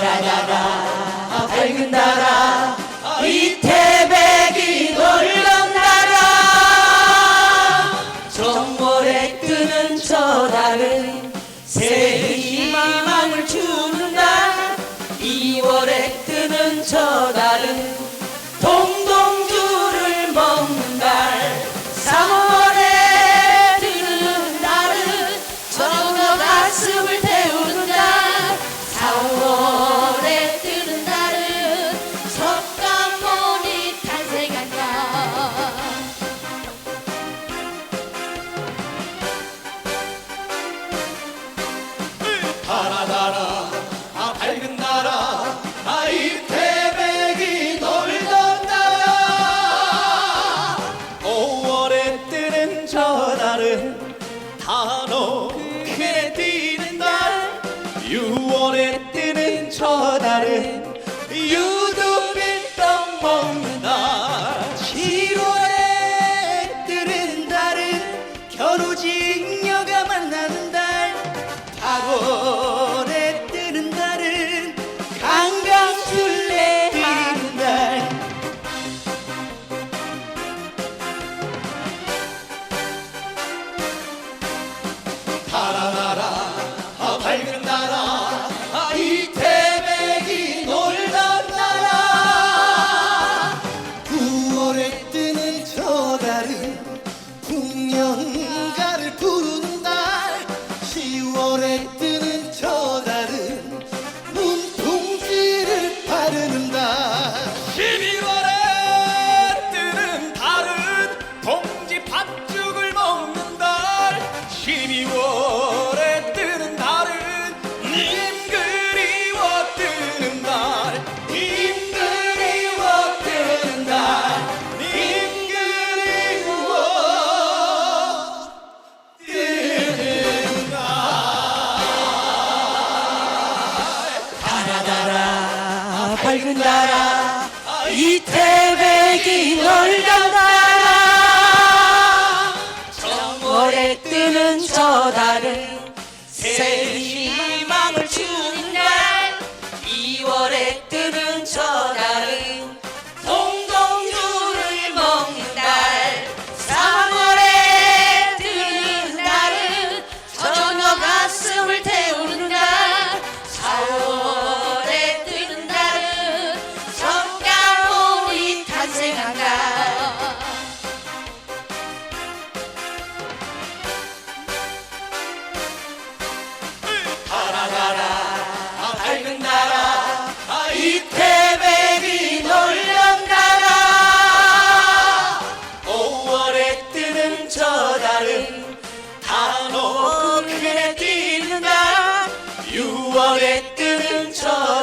나라나라 밝은 나라 이태백이 놀던 나라. 정월에 뜨는 저 달은 새 파란 나라 아 밝은 나라 아 이태백이 놀던 나라 5월에 뜨는 전화는 단오크에 뛰는 날 6월에 뜨는 전화는 유두빛 떡 먹는 날 7월에 뜨는 달은 겨루지 யாரு 밝은 나라 이태백이 널 밝은 나라 이태백이 놀란 나라. 5월에 뜨는 저 달은 단오고 그네 뛰는 나라 6월에 뜨는 저